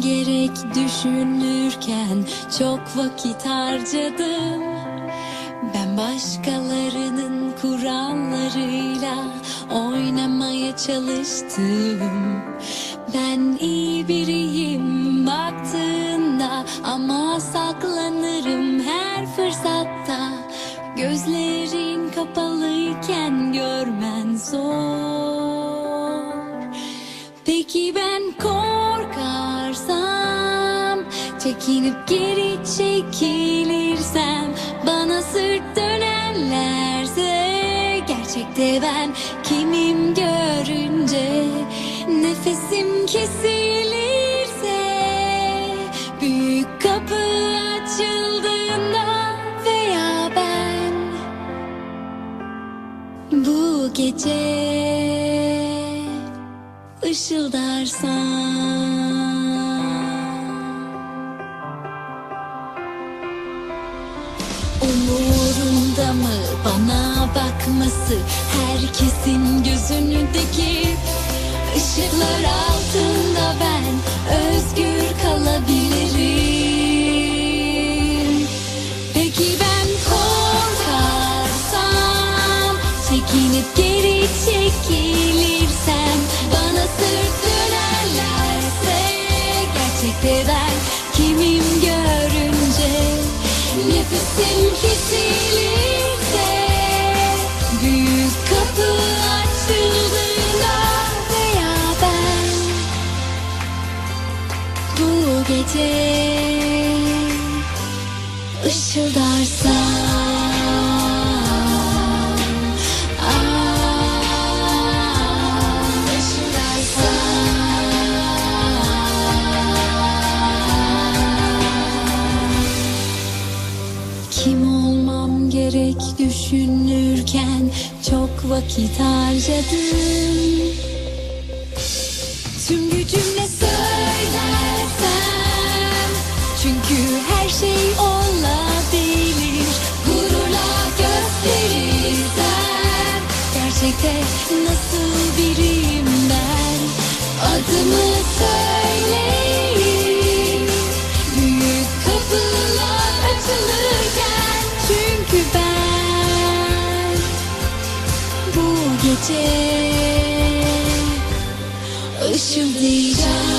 gerek düşünürken çok vakit harcadım. Ben başkalarının kurallarıyla oynamaya çalıştım. Ben iyi biriyim baktığında ama saklanırım her fırsatta. Gözlerin kapalıyken görmen zor. Peki ben Çekinip geri çekilirsem Bana sırt dönerlerse Gerçekte ben kimim görünce Nefesim kesilirse Büyük kapı açıldığında Veya ben bu gece ışıldarsan Umurunda mı? Bana bakması Herkesin gözünü dikip Işıklar altında ben özgür kalabilirim. Peki ben korkarsam Çekinip geri çekilirsem Bana sırt dönerlerse Gerçekte ben kimim görünce Nefesim kesilirse Büyük kapı açıldığında Veya ben Bu gece ışıldarsan düşünürken çok vakit harcadım. Tüm gücümle söylersem Çünkü her şey olabilir. Gururla gösterirsem Gerçekte nasıl biriyim ben? Adımı söyleyeyim gece ışıldayacağım